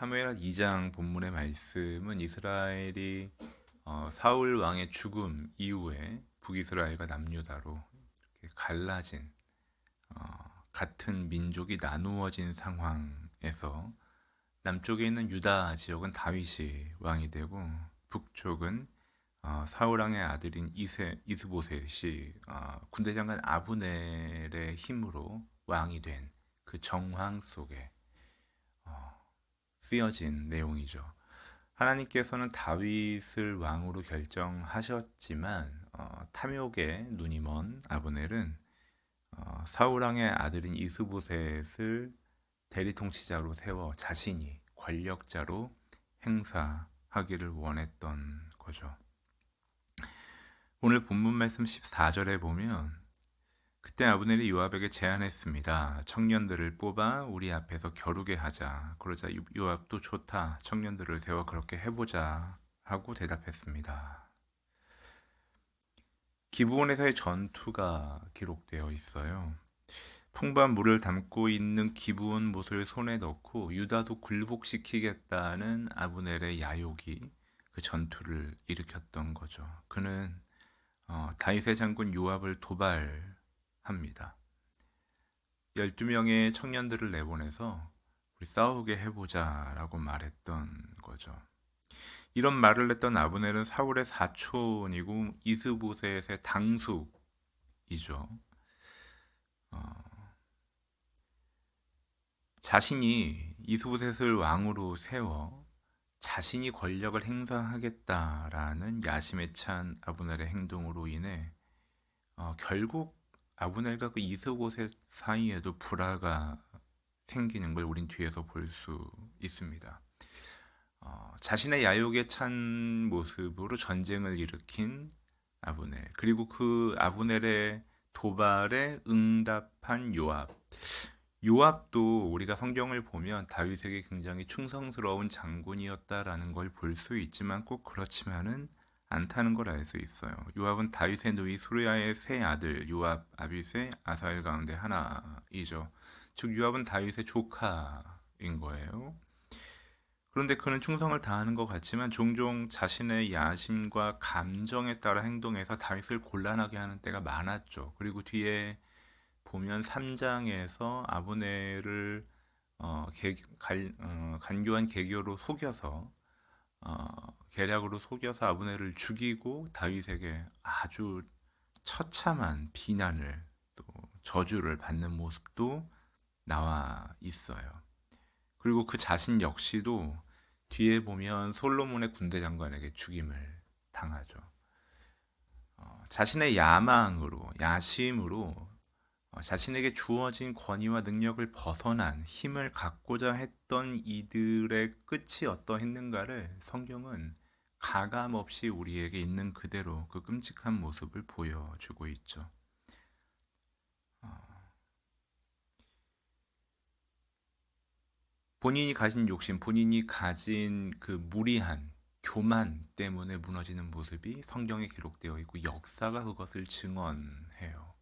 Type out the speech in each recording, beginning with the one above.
사무엘 2장 본문의 말씀은 이스라엘이 어, 사울 왕의 죽음 이후에 북이스라엘과 남유다로 갈라진 어, 같은 민족이 나누어진 상황에서 남쪽에 있는 유다 지역은 다윗이 왕이 되고 북쪽은 어, 사울 왕의 아들인 이세 이스보셋이 어, 군대 장관 아브넬의 힘으로 왕이 된 그 정황 속에 어, 쓰여진 내용이죠. 하나님께서는 다윗을 왕으로 결정하셨지만 어, 탐욕에 눈이 먼 아브넬은 어, 사울 왕의 아들인 이스보셋을 대리 통치자로 세워 자신이 권력자로 행사하기를 원했던 거죠. 오늘 본문 말씀 14절에 보면 그때 아브넬이 요압에게 제안했습니다. 청년들을 뽑아 우리 앞에서 겨루게 하자. 그러자 요압도 좋다. 청년들을 세워 그렇게 해보자. 하고 대답했습니다. 기브온에서의 전투가 기록되어 있어요. 풍부한 물을 담고 있는 기브온 못을 손에 넣고 유다도 굴복시키겠다는 아브넬의 야욕이 그 전투를 일으켰던 거죠. 그는 어, 다윗의 장군 요압을 도발 합니다. 12명의 청년들을 내보내서 우리 싸우게 해보자 라고 말했던 거죠. 이런 말을 했던 아브넬은 사울의 사촌이고 이스보셋의 당숙이죠. 어, 자신이 이스보셋을 왕으로 세워 자신이 권력을 행사하겠다라는 야심에 찬 아브넬의 행동으로 인해 어, 결국 아브넬과 그 이스보셋 사이에도 불화가 생기는 걸 우린 뒤에서 볼 수 있습니다. 어, 자신의 야욕에 찬 모습으로 전쟁을 일으킨 아브넬 그리고 그 아브넬의 도발에 응답한 요압 요압도 우리가 성경을 보면 다윗에게 굉장히 충성스러운 장군이었다라는 걸 볼 수 있지만 꼭 그렇지만은 않다는 걸 알 수 있어요. 요압은 다윗의 누이 수르야의 세 아들 요압, 아빗의 아사엘 가운데 하나이죠. 즉 요압은 다윗의 조카인 거예요. 그런데 그는 충성을 다하는 것 같지만 종종 자신의 야심과 감정에 따라 행동해서 다윗을 곤란하게 하는 때가 많았죠. 그리고 뒤에 보면 3장에서 아브네를 어, 개, 갈, 어, 간교한 개교로 속여서 어, 계략으로 속여서 아브네를 죽이고 다윗에게 아주 처참한 비난을 또 저주를 받는 모습도 나와 있어요. 그리고 그 자신 역시도 뒤에 보면 솔로몬의 군대 장관에게 죽임을 당하죠. 어, 자신의 야망으로, 야심으로 어, 자신에게 주어진 권위와 능력을 벗어난 힘을 갖고자 했던 이들의 끝이 어떠했는가를 성경은 가감 없이 우리에게 있는 그대로 그 끔찍한 모습을 보여주고 있죠. 어, 본인이 가진 욕심, 본인이 가진 그 무리한 교만 때문에 무너지는 모습이 성경에 기록되어 있고 역사가 그것을 증언해요.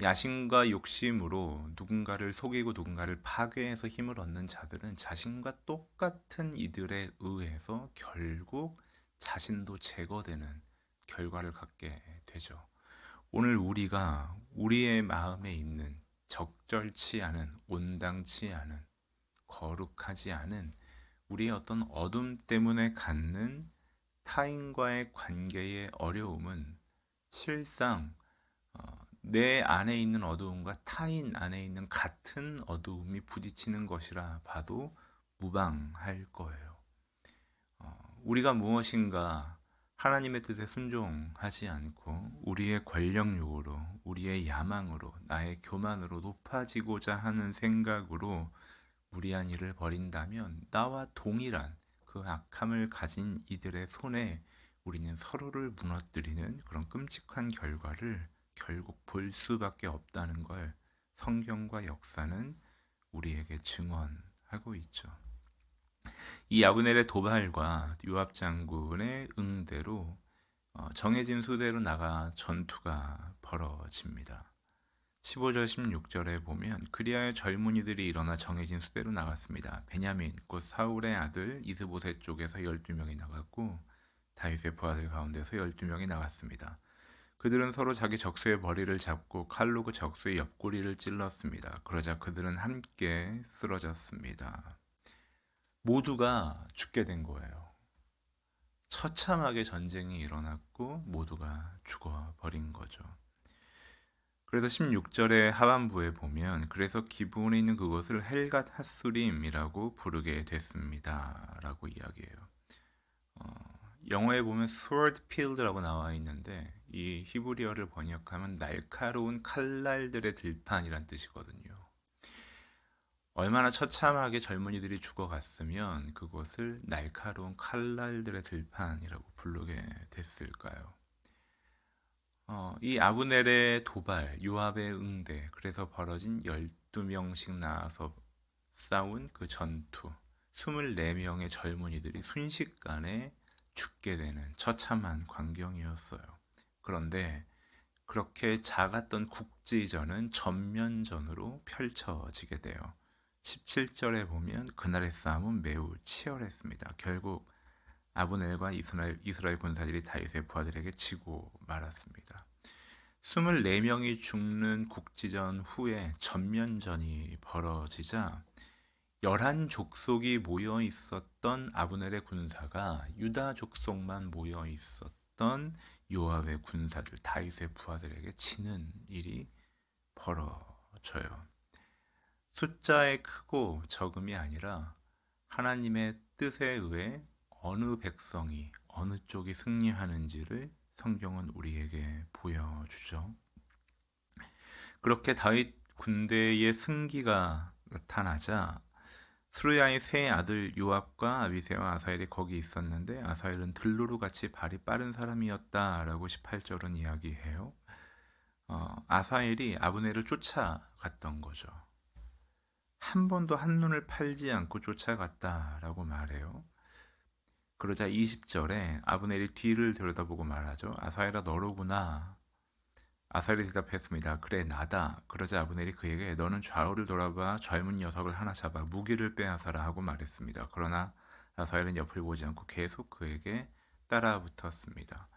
어, 야심과 욕심으로 누군가를 속이고 누군가를 파괴해서 힘을 얻는 자들은 자신과 똑같은 이들에 의해서 결국 자신도 제거되는 결과를 갖게 되죠. 오늘 우리가 우리의 마음에 있는 적절치 않은 온당치 않은 거룩하지 않은 우리의 어떤 어둠 때문에 갖는 타인과의 관계의 어려움은 실상 어, 내 안에 있는 어두움과 타인 안에 있는 같은 어두움이 부딪히는 것이라 봐도 무방할 거예요. 어, 우리가 무엇인가 하나님의 뜻에 순종하지 않고 우리의 권력욕으로, 우리의 야망으로, 나의 교만으로 높아지고자 하는 생각으로 무리한 일을 벌인다면 나와 동일한 그 악함을 가진 이들의 손에 우리는 서로를 무너뜨리는 그런 끔찍한 결과를 결국 볼 수밖에 없다는 걸 성경과 역사는 우리에게 증언하고 있죠. 이 아브넬의 도발과 요압 장군의 응대로 어, 정해진 수대로 나가 전투가 벌어집니다. 15절 16절에 보면 그리하여 젊은이들이 일어나 정해진 수대로 나갔습니다. 베냐민 곧 사울의 아들 이스보셋 쪽에서 12명이 나갔고 다윗의 부하들 가운데서 12명이 나갔습니다. 그들은 서로 자기 적수의 머리를 잡고 칼로 그 적수의 옆구리를 찔렀습니다. 그러자 그들은 함께 쓰러졌습니다. 모두가 죽게 된 거예요. 처참하게 전쟁이 일어났고 모두가 죽어버린 거죠. 그래서 16절의 하반부에 보면 그래서 기브온에 있는 그것을 헬갓 핫수림이라고 부르게 됐습니다. 라고 이야기해요. 어, 영어에 보면 sword field라고 나와 있는데 이 히브리어를 번역하면 날카로운 칼날들의 들판이란 뜻이거든요. 얼마나 처참하게 젊은이들이 죽어갔으면 그것을 날카로운 칼날들의 들판이라고 부르게 됐을까요? 어, 이 아브넬의 도발, 요압의 응대, 그래서 벌어진 12명씩 나와서 싸운 그 전투, 24명의 젊은이들이 순식간에 죽게 되는 처참한 광경이었어요. 그런데 그렇게 작았던 국지전은 전면전으로 펼쳐지게 돼요. 17절에 보면 그날의 싸움은 매우 치열했습니다. 결국 아브넬과 이스라엘, 이스라엘 군사들이 다윗의 부하들에게 지고 말았습니다. 24명이 죽는 국지전 후에 전면전이 벌어지자 11 족속이 모여 있었던 아브넬의 군사가 유다 족속만 모여 있었던 요압의 군사들 다윗의 부하들에게 지는 일이 벌어져요. 숫자의 크고 적음이 아니라 하나님의 뜻에 의해 어느 백성이 어느 쪽이 승리하는지를 성경은 우리에게 보여주죠. 그렇게 다윗 군대의 승기가 나타나자 수르야의 세 아들 요압과 아비세와 아사엘이 거기 있었는데 아사엘은 들로루 같이 발이 빠른 사람이었다라고 18절은 이야기해요. 어, 아사엘이 아브넬을 쫓아갔던 거죠. 한 번도 한눈을 팔지 않고 쫓아갔다라고 말해요. 그러자 20절에 아브넬이 뒤를 들여다보고 말하죠. 아사엘아 너로구나. 아사엘이 대답했습니다. 그래 나다. 그러자 아브넬이 그에게 너는 좌우를 돌아봐 젊은 녀석을 하나 잡아 무기를 빼앗아라 하고 말했습니다. 그러나 아사엘은 옆을 보지 않고 계속 그에게 따라 붙었습니다.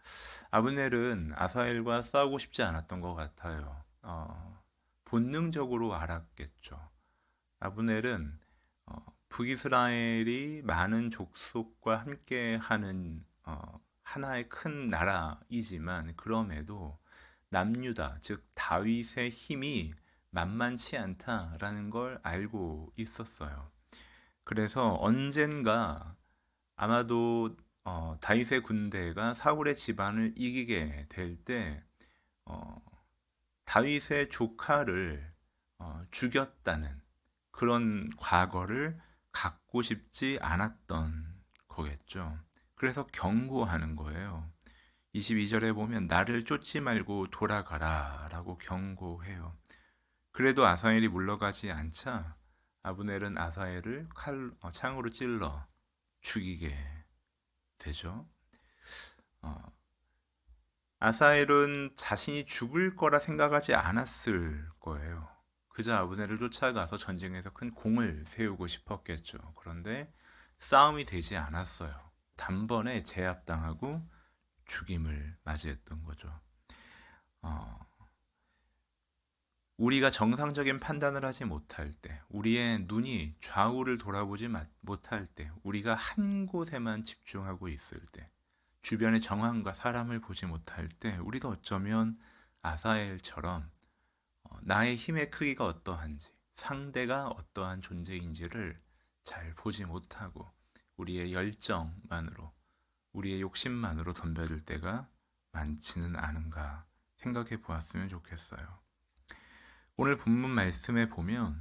아브넬은 아사엘과 싸우고 싶지 않았던 것 같아요. 어, 본능적으로 알았겠죠. 아브넬은 어, 북이스라엘이 많은 족속과 함께하는 어, 하나의 큰 나라이지만 그럼에도 남유다 즉 다윗의 힘이 만만치 않다라는 걸 알고 있었어요. 그래서 언젠가 아마도 어, 다윗의 군대가 사울의 집안을 이기게 될때 어, 다윗의 조카를 어, 죽였다는 그런 과거를 갖고 싶지 않았던 거겠죠. 그래서 경고하는 거예요. 22절에 보면 나를 쫓지 말고 돌아가라 라고 경고해요. 그래도 아사엘이 물러가지 않자 아브넬은 아사엘을 칼, 어, 창으로 찔러 죽이게 되죠. 어, 아사엘은 자신이 죽을 거라 생각하지 않았을 거예요. 그저 아브넬을 쫓아가서 전쟁에서 큰 공을 세우고 싶었겠죠. 그런데 싸움이 되지 않았어요. 단번에 제압당하고 죽임을 맞이했던 거죠. 어, 우리가 정상적인 판단을 하지 못할 때, 우리의 눈이 좌우를 돌아보지 못할 때, 우리가 한 곳에만 집중하고 있을 때, 주변의 정황과 사람을 보지 못할 때, 우리도 어쩌면 아사엘처럼 나의 힘의 크기가 어떠한지, 상대가 어떠한 존재인지를 잘 보지 못하고 우리의 열정만으로, 우리의 욕심만으로 덤벼들 때가 많지는 않은가 생각해 보았으면 좋겠어요. 오늘 본문 말씀에 보면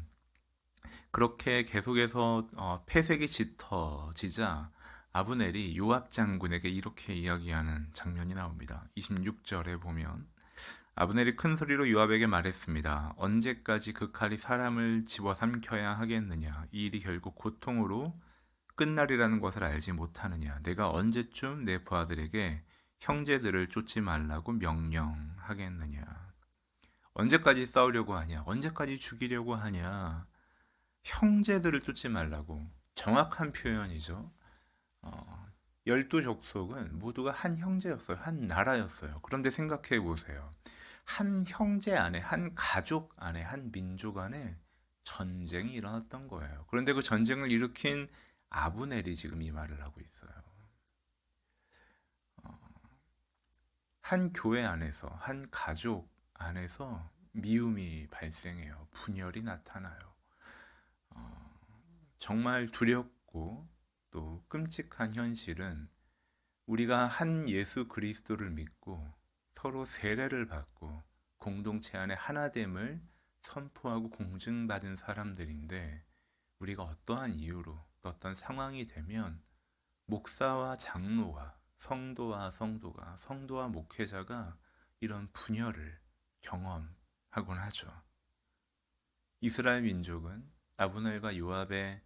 그렇게 계속해서 어, 폐색이 짙어지자 아브넬이 요압 장군에게 이렇게 이야기하는 장면이 나옵니다. 26절에 보면 아브넬이 큰 소리로 요압에게 말했습니다. 언제까지 그 칼이 사람을 집어삼켜야 하겠느냐? 이 일이 결국 고통으로 끝날이라는 것을 알지 못하느냐? 내가 언제쯤 내 부하들에게 형제들을 쫓지 말라고 명령하겠느냐? 언제까지 싸우려고 하냐? 언제까지 죽이려고 하냐? 형제들을 쫓지 말라고. 정확한 표현이죠. 어, 열두 족속은 모두가 한 형제였어요. 한 나라였어요. 그런데 생각해 보세요. 한 형제 안에, 한 가족 안에, 한 민족 안에 전쟁이 일어났던 거예요. 그런데 그 전쟁을 일으킨 아브넬이 지금 이 말을 하고 있어요. 어, 한 교회 안에서, 한 가족 안에서 미움이 발생해요. 분열이 나타나요. 어, 정말 두렵고 또 끔찍한 현실은 우리가 한 예수 그리스도를 믿고 서로 세례를 받고 공동체 안에 하나됨을 선포하고 공증받은 사람들인데 우리가 어떠한 이유로 어떤 상황이 되면 목사와 장로와 성도와 성도가 성도와 목회자가 이런 분열을 경험하곤 하죠. 이스라엘 민족은 아브넬과 요압의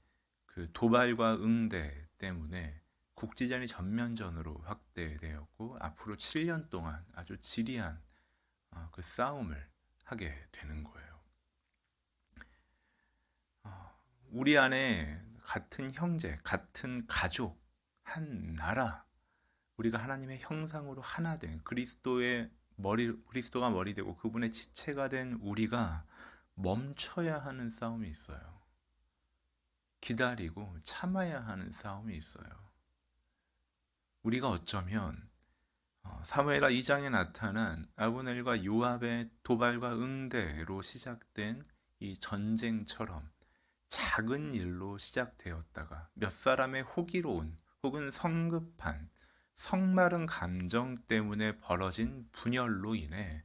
그 도발과 응대 때문에 국지전이 전면전으로 확대되었고 앞으로 7년 동안 아주 지리한 어, 그 싸움을 하게 되는 거예요. 어, 우리 안에 같은 형제, 같은 가족, 한 나라, 우리가 하나님의 형상으로 하나 된 그리스도의 머리, 그리스도가 머리 되고 그분의 지체가 된 우리가 멈춰야 하는 싸움이 있어요. 기다리고 참아야 하는 싸움이 있어요. 우리가 어쩌면 어, 사무엘하 2장에 나타난 아브넬과 요압의 도발과 응대로 시작된 이 전쟁처럼 작은 일로 시작되었다가 몇 사람의 호기로운 혹은 성급한 성마른 감정 때문에 벌어진 분열로 인해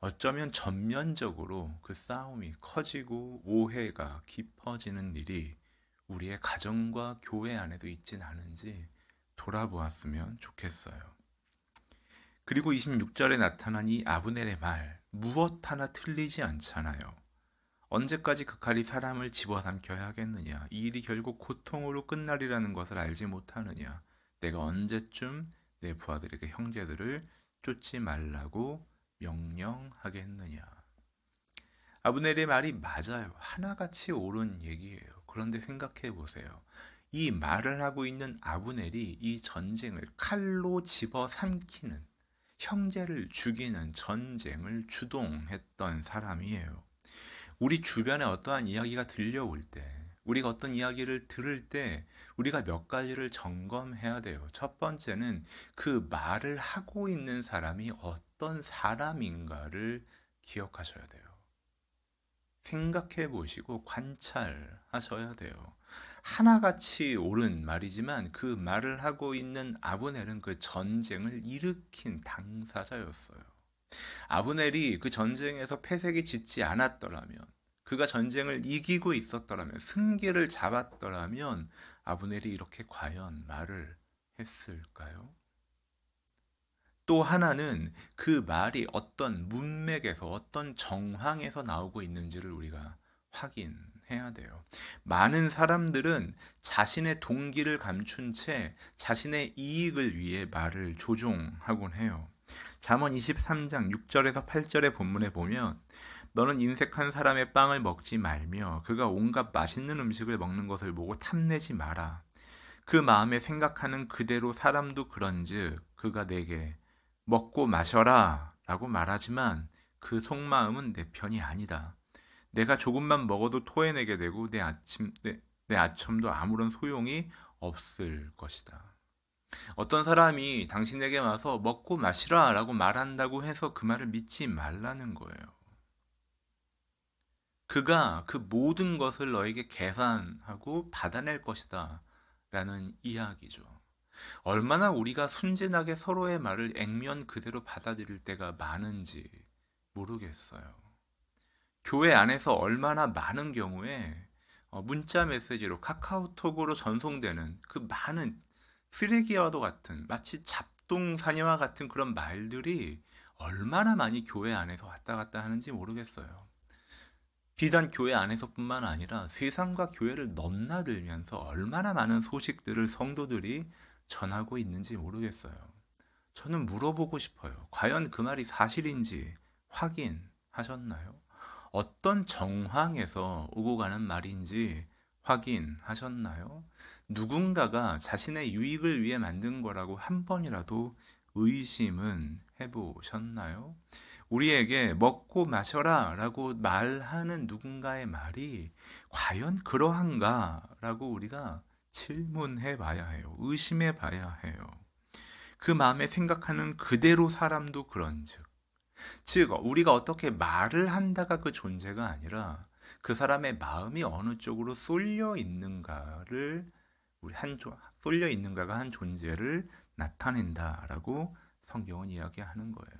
어쩌면 전면적으로 그 싸움이 커지고 오해가 깊어지는 일이 우리의 가정과 교회 안에도 있진 않은지 돌아보았으면 좋겠어요. 그리고 26절에 나타난 이 아브넬의 말, 무엇 하나 틀리지 않잖아요. 언제까지 그 칼이 사람을 집어삼켜야 하겠느냐? 이 일이 결국 고통으로 끝날이라는 것을 알지 못하느냐? 내가 언제쯤 내 부하들에게 형제들을 쫓지 말라고 명령하겠느냐. 아브넬의 말이 맞아요. 하나같이 옳은 얘기예요. 그런데 생각해 보세요. 이 말을 하고 있는 아브넬이 이 전쟁을 칼로 집어 삼키는 형제를 죽이는 전쟁을 주동했던 사람이에요. 우리 주변에 어떠한 이야기가 들려올 때 우리가 어떤 이야기를 들을 때 우리가 몇 가지를 점검해야 돼요. 첫 번째는 그 말을 하고 있는 사람이 어떤 사람인가를 기억하셔야 돼요. 생각해 보시고 관찰하셔야 돼요. 하나같이 옳은 말이지만 그 말을 하고 있는 아브넬은 그 전쟁을 일으킨 당사자였어요. 아브넬이 그 전쟁에서 패색이 짙지 않았더라면 그가 전쟁을 이기고 있었더라면 승기를 잡았더라면 아브넬이 이렇게 과연 말을 했을까요? 또 하나는 그 말이 어떤 문맥에서 어떤 정황에서 나오고 있는지를 우리가 확인해야 돼요. 많은 사람들은 자신의 동기를 감춘 채 자신의 이익을 위해 말을 조종하곤 해요. 잠언 23장 6절에서 8절의 본문에 보면 너는 인색한 사람의 빵을 먹지 말며 그가 온갖 맛있는 음식을 먹는 것을 보고 탐내지 마라. 그 마음에 생각하는 그대로 사람도 그런즉 그가 내게 먹고 마셔라 라고 말하지만 그 속마음은 내 편이 아니다. 내가 조금만 먹어도 토해내게 되고 내 아침 내, 내 아첨도 아무런 소용이 없을 것이다. 어떤 사람이 당신에게 와서 먹고 마시라 라고 말한다고 해서 그 말을 믿지 말라는 거예요. 그가 그 모든 것을 너에게 계산하고 받아낼 것이다. 라는 이야기죠. 얼마나 우리가 순진하게 서로의 말을 액면 그대로 받아들일 때가 많은지 모르겠어요. 교회 안에서 얼마나 많은 경우에 어, 문자 메시지로 카카오톡으로 전송되는 그 많은 쓰레기와도 같은 마치 잡동사녀와 같은 그런 말들이 얼마나 많이 교회 안에서 왔다 갔다 하는지 모르겠어요. 비단 교회 안에서뿐만 아니라 세상과 교회를 넘나들면서 얼마나 많은 소식들을 성도들이 전하고 있는지 모르겠어요. 저는 물어보고 싶어요. 과연 그 말이 사실인지 확인해 하셨나요? 어떤 정황에서 오고 가는 말인지 확인하셨나요? 누군가가 자신의 유익을 위해 만든 거라고 한 번이라도 의심은 해보셨나요? 우리에게 먹고 마셔라 라고 말하는 누군가의 말이 과연 그러한가 라고 우리가 질문해 봐야 해요. 의심해 봐야 해요. 그 마음에 생각하는 그대로 사람도 그런 즉. 즉, 우리가 어떻게 말을 한다가 그 존재가 아니라 그 사람의 마음이 어느 쪽으로 쏠려 있는가를 우리 한 쏠려 있는가가 한 존재를 나타낸다라고 성경은 이야기하는 거예요.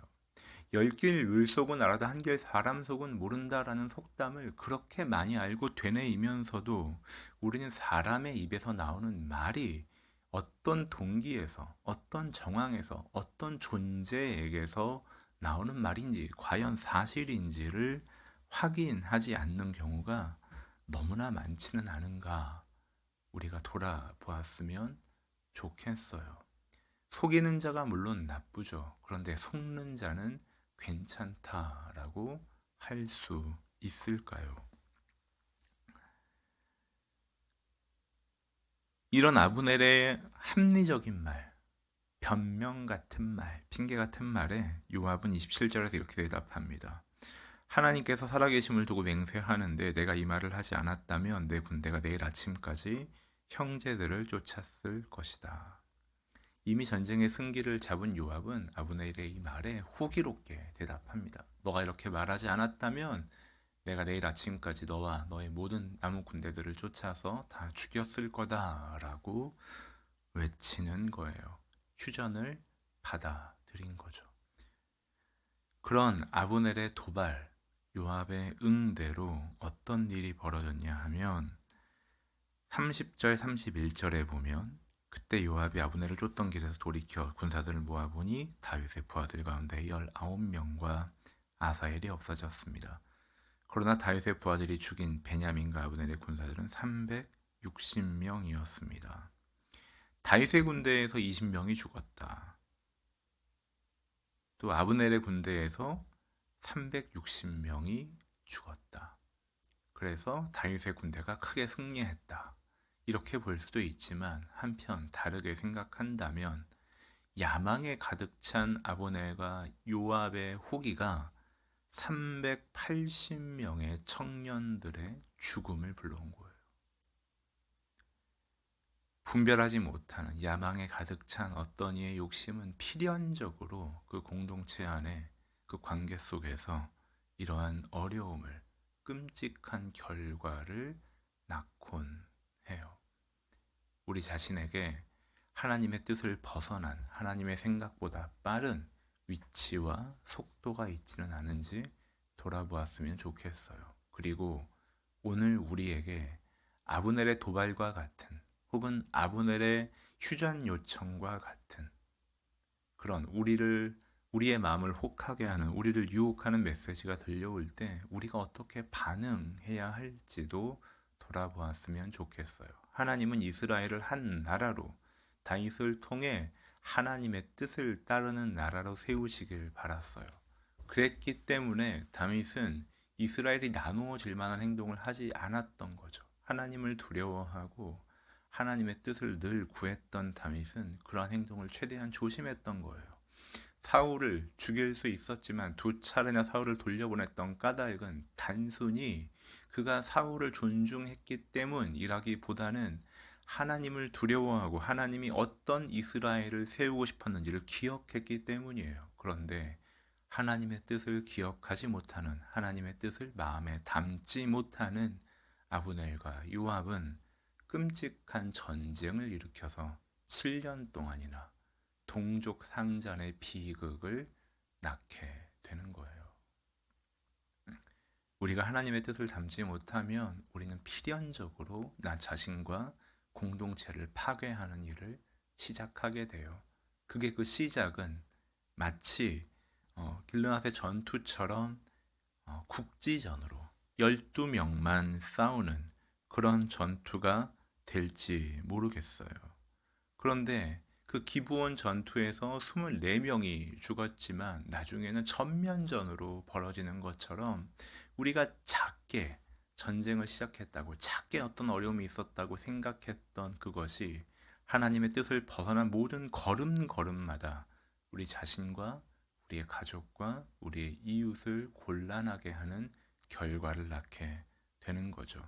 열길 물 속은 알아도 한길 사람 속은 모른다라는 속담을 그렇게 많이 알고 되뇌이면서도 우리는 사람의 입에서 나오는 말이 어떤 동기에서, 어떤 정황에서, 어떤 존재에게서 나오는 말인지, 과연 사실인지를 확인하지 않는 경우가 너무나 많지는 않은가 우리가 돌아보았으면 좋겠어요. 속이는 자가 물론 나쁘죠. 그런데 속는 자는 괜찮다라고 할 수 있을까요? 이런 아브넬의 합리적인 말, 변명 같은 말, 핑계 같은 말에 요압은 27절에서 이렇게 대답합니다. 하나님께서 살아계심을 두고 맹세하는데 내가 이 말을 하지 않았다면 내 군대가 내일 아침까지 형제들을 쫓았을 것이다. 이미 전쟁의 승기를 잡은 요압은 아브넬의 이 말에 호기롭게 대답합니다. 너가 이렇게 말하지 않았다면 내가 내일 아침까지 너와 너의 모든 남은 군대들을 쫓아서 다 죽였을 거다라고 외치는 거예요. 휴전을 받아들인 거죠. 그런 아브넬의 도발, 요압의 응대로 어떤 일이 벌어졌냐 하면 30절 31절에 보면 그때 요압이 아브넬을 쫓던 길에서 돌이켜 군사들을 모아보니 다윗의 부하들 가운데 19명과 아사엘이 없어졌습니다. 그러나 다윗의 부하들이 죽인 베냐민과 아브넬의 군사들은 360명이었습니다. 다윗의 군대에서 20명이 죽었다. 또 아브넬의 군대에서 360명이 죽었다. 그래서 다윗의 군대가 크게 승리했다. 이렇게 볼 수도 있지만 한편 다르게 생각한다면 야망에 가득 찬 아보넬과 요압의 호기가 380명의 청년들의 죽음을 불러온 거예요. 분별하지 못하는 야망에 가득 찬 어떤 이의 욕심은 필연적으로 그 공동체 안에 그 관계 속에서 이러한 어려움을 끔찍한 결과를 낳곤 해요. 우리 자신에게 하나님의 뜻을 벗어난 하나님의 생각보다 빠른 위치와 속도가 있지는 않은지 돌아보았으면 좋겠어요. 그리고 오늘 우리에게 아브넬의 도발과 같은 혹은 아브넬의 휴전 요청과 같은 그런 우리를 우리의 마음을 혹하게 하는 우리를 유혹하는 메시지가 들려올 때 우리가 어떻게 반응해야 할지도 돌아보았으면 좋겠어요. 하나님은 이스라엘을 한 나라로 다윗을 통해 하나님의 뜻을 따르는 나라로 세우시길 바랐어요. 그랬기 때문에 다윗은 이스라엘이 나누어질 만한 행동을 하지 않았던 거죠. 하나님을 두려워하고 하나님의 뜻을 늘 구했던 다윗은 그러한 행동을 최대한 조심했던 거예요. 사울을 죽일 수 있었지만 두 차례나 사울을 돌려보냈던 까닭은 단순히 그가 사울을 존중했기 때문이라기보다는 하나님을 두려워하고 하나님이 어떤 이스라엘을 세우고 싶었는지를 기억했기 때문이에요. 그런데 하나님의 뜻을 기억하지 못하는 하나님의 뜻을 마음에 담지 못하는 아브넬과 요압은 끔찍한 전쟁을 일으켜서 7년 동안이나 동족 상잔의 비극을 낳게 되는 거예요. 우리가 하나님의 뜻을 담지 못하면 우리는 필연적으로 나 자신과 공동체를 파괴하는 일을 시작하게 돼요. 그게 그 시작은 마치 어, 길르앗의 전투처럼 어, 국지전으로 12명만 싸우는 그런 전투가 될지 모르겠어요. 그런데 그 기부원 전투에서 24명이 죽었지만 나중에는 전면전으로 벌어지는 것처럼 우리가 작게 전쟁을 시작했다고 작게 어떤 어려움이 있었다고 생각했던 그것이 하나님의 뜻을 벗어난 모든 걸음걸음마다 우리 자신과 우리의 가족과 우리의 이웃을 곤란하게 하는 결과를 낳게 되는 거죠.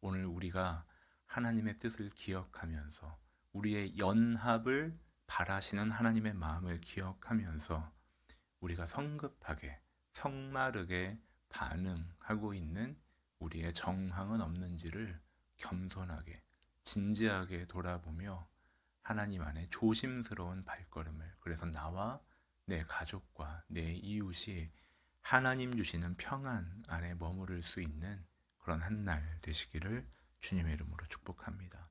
오늘 우리가 하나님의 뜻을 기억하면서 우리의 연합을 바라시는 하나님의 마음을 기억하면서 우리가 성급하게 성마르게 반응하고 있는 우리의 정황은 없는지를 겸손하게 진지하게 돌아보며 하나님 안에 조심스러운 발걸음을 그래서 나와 내 가족과 내 이웃이 하나님 주시는 평안 안에 머무를 수 있는 그런 한 날 되시기를 주님의 이름으로 축복합니다.